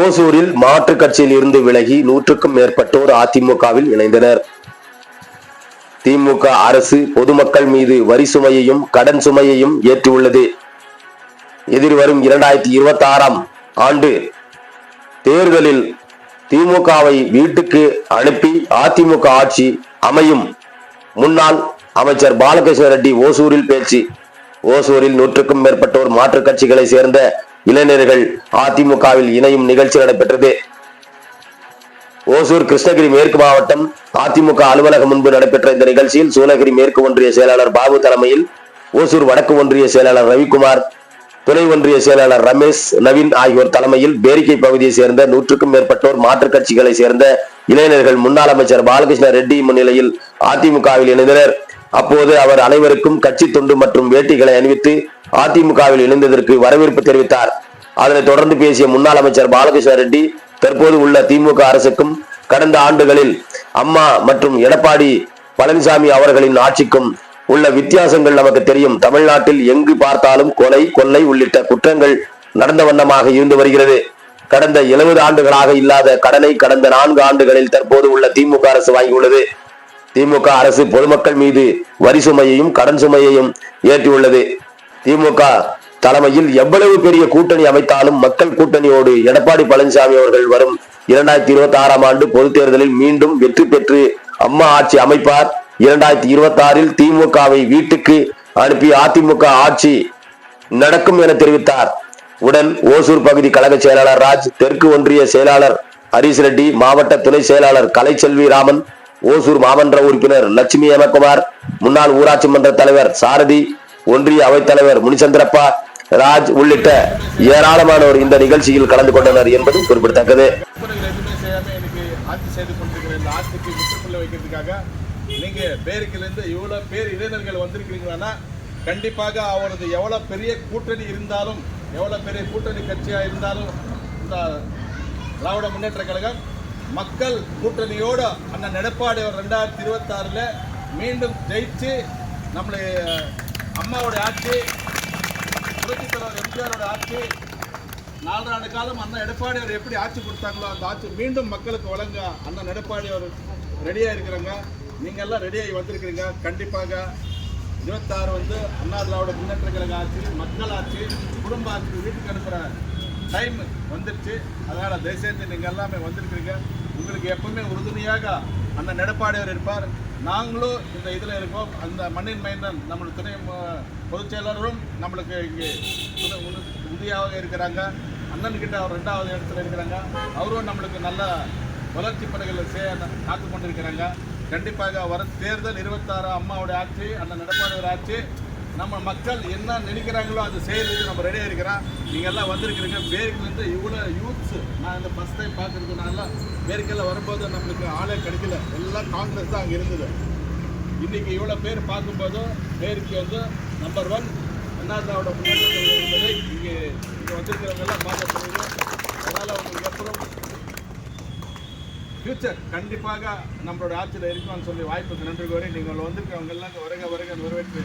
ஓசூரில் மாற்றுக் கட்சியில் இருந்து விலகி நூற்றுக்கும் மேற்பட்டோர் அதிமுகவில் இணைந்தனர். திமுக அரசு பொதுமக்கள் மீது வரி சுமையையும் கடன் சுமையையும் ஏற்றியுள்ளது. எதிர்வரும் இரண்டாயிரத்தி இருபத்தி ஆறாம் ஆண்டு தேர்தலில் திமுகவை வீட்டுக்கு அனுப்பி அதிமுக ஆட்சி அமையும் முன்னாள் அமைச்சர் பாலகிருஷ்ண ரெட்டி ஓசூரில் பேச்சு. ஓசூரில் நூற்றுக்கும் மேற்பட்டோர் மாற்றுக் கட்சிகளை சேர்ந்த இளைஞர்கள் அதிமுகவில் இணையும் நிகழ்ச்சி நடைபெற்றது. ஓசூர் கிருஷ்ணகிரி மேற்கு மாவட்டம் அதிமுக அலுவலகம் முன்பு நடைபெற்ற இந்த நிகழ்ச்சியில் சூளகிரி மேற்கு ஒன்றிய செயலாளர் பாபு தலைமையில் ஓசூர் வடக்கு ஒன்றிய செயலாளர் ரவிக்குமார் துணை ஒன்றிய செயலாளர் ரமேஷ் நவீன் ஆகியோர் தலைமையில் பேரிக்கை பகுதியை சேர்ந்த நூற்றுக்கும் மேற்பட்டோர் மாற்றுக் கட்சிகளை சேர்ந்த இளைஞர்கள் முன்னாள் அமைச்சர் பாலகிருஷ்ண ரெட்டி முன்னிலையில் அதிமுகவில் இணைந்தனர். அப்போது அவர் அனைவருக்கும் கட்சி தொண்டு மற்றும் வேட்டிகளை அணிவித்து அதிமுகவில் இணைந்ததற்கு வரவேற்பு தெரிவித்தார். அதனைத் தொடர்ந்து பேசிய முன்னாள் அமைச்சர் பாலகிருஷ்ண ரெட்டி தற்போது உள்ள திமுக அரசுக்கும் கடந்த ஆண்டுகளில் அம்மா மற்றும் எடப்பாடி பழனிசாமி அவர்களின் ஆட்சிக்கும் உள்ள வித்தியாசங்கள் நமக்கு தெரியும். தமிழ்நாட்டில் எங்கு பார்த்தாலும் கொலை கொள்ளை உள்ளிட்ட குற்றங்கள் நடந்த வண்ணமாக இருந்து வருகிறது. கடந்த எழுபது ஆண்டுகளாக இல்லாத கடனை கடந்த நான்கு ஆண்டுகளில் தற்போது உள்ள திமுக அரசு வாங்கியுள்ளது. திமுக அரசு பொதுமக்கள் மீது வரி சுமையையும் கடன் சுமையையும் ஏற்றியுள்ளது. திமுக தலைமையில் எவ்வளவு பெரிய கூட்டணி அமைத்தாலும் மக்கள் கூட்டணியோடு எடப்பாடி பழனிசாமி அவர்கள் வரும் இரண்டாயிரத்தி இருபத்தி ஆறாம் ஆண்டு பொதுத் தேர்தலில் மீண்டும் வெற்றி பெற்று அம்மா ஆட்சி அமைப்பார். இரண்டாயிரத்தி இருபத்தி ஆறில் திமுகவை வீட்டுக்கு அனுப்பி அதிமுக ஆட்சி நடக்கும் என தெரிவித்தார். உடன் ஓசூர் பகுதி கழக செயலாளர் ராஜ் தெற்கு ஒன்றிய செயலாளர் ஹரிஸ் ரெட்டி மாவட்ட துணை செயலாளர் கலைச்செல்வி ராமன் ஓசூர் மாமன்ற உறுப்பினர் லட்சுமி ஹேமகுமார் முன்னாள் ஊராட்சி மன்ற தலைவர் சாரதி ஒன்றிய அவைத்தலைவர் முனிச்சந்திரப்பா ராஜ் உள்ளிட்ட ஏராளமானோர் இந்த நிகழ்ச்சியில் கலந்து கொண்டனர் என்பது குறிப்பிடத்தக்கது. பொறுப்புகள் எதுவுமே செய்யாம ஆட்சி செய்து கொண்டிருக்கிற வைக்கிறதுக்காக நீங்க பேருக்கிலிருந்து இவ்வளவு பேர் இளைஞர்கள் வந்திருக்கிறீங்கன்னா கண்டிப்பாக அவரது எவ்வளவு பெரிய கூட்டணி இருந்தாலும் எவ்வளவு பெரிய கூட்டணி கட்சியா இருந்தாலும் இந்த திராவிட முன்னேற்ற கழகம் மக்கள் கூட்டணியோடு அண்ணன் எடப்பாடி அவர் ரெண்டாயிரத்தி இருபத்தாறுல மீண்டும் ஜெயிச்சு நம்மளை அம்மாவோட ஆட்சி புரட்சித் தலைவர் எம்ஜிஆரோட ஆட்சி நாலு காலம் அண்ணன் எடப்பாடி அவர் எப்படி ஆட்சி கொடுத்தாங்களோ அந்த ஆட்சி மீண்டும் மக்களுக்கு வழங்க அண்ணன் எடப்பாடி அவர் ரெடியாக இருக்கிறாங்க. நீங்கள் எல்லாம் ரெடியாகி வந்திருக்கிறீங்க. கண்டிப்பாக இருபத்தாறு வந்து அண்ணா திராவிட முன்னேற்ற கழக ஆட்சி மக்கள் ஆட்சி குடும்ப ஆட்சி வீட்டுக்கு அனுப்புகிற டைம் வந்துருச்சு. அதனால் தயவுசெய்து நீங்கள் எல்லாமே வந்திருக்கிறீங்க. உங்களுக்கு எப்பவுமே உறுதுணையாக அண்ணன் எடப்பாடி அவர் இருப்பார். நாங்களும் இந்த இதில் இருக்கோம் அந்த மண்ணின் மைந்தன் நம்மளுடைய துணை பொதுச் செயலாளரும் நம்மளுக்கு இங்கே துணை உறுதியாக இருக்கிறாங்க. அண்ணன்கிட்ட அவர் ரெண்டாவது இடத்துல இருக்கிறாங்க. அவரும் நம்மளுக்கு நல்ல வளர்ச்சி பணிகளை செய்ய காத்து கொண்டிருக்கிறாங்க. கண்டிப்பாக வர தேர்தல் இருபத்தாறு அம்மாவுடைய ஆட்சி அந்த எடப்பாடி ஆட்சி நம்ம மக்கள் என்ன நினைக்கிறாங்களோ அது செய்யறதுக்கு நம்ம ரெடியாக இருக்கிறோம் நீங்கள் எல்லாம் வந்திருக்கிறீங்க. வந்து இவ்வளோ யூத்ஸ் நான் இந்த ஃபஸ்ட் டைம் பார்க்குறதுனால பேருக்கெல்லாம் வரும்போது நம்மளுக்கு ஆளே கிடைக்கல. எல்லாம் காங்கிரஸ் தான் அங்கே இருந்தது. இன்றைக்கி இவ்வளோ பேர் பார்க்கும்போது பேருக்கு வந்து நம்பர் ஒன் அண்ணாதாவோட முன்னேற்றம் என்பதை இங்கே இங்கே வந்திருக்கிறவங்க எல்லாம் பார்க்க போகிறீங்க அதனால் உங்களுக்கு எப்பவும் ஃபியூச்சர் கண்டிப்பாக நம்மளோட ஆட்சியில் இருக்கும்னு சொல்லி வாய்ப்புக்கு நன்றி கோரி நீங்கள் வந்திருக்கவங்கெல்லாம் வருக வருக வரவேற்று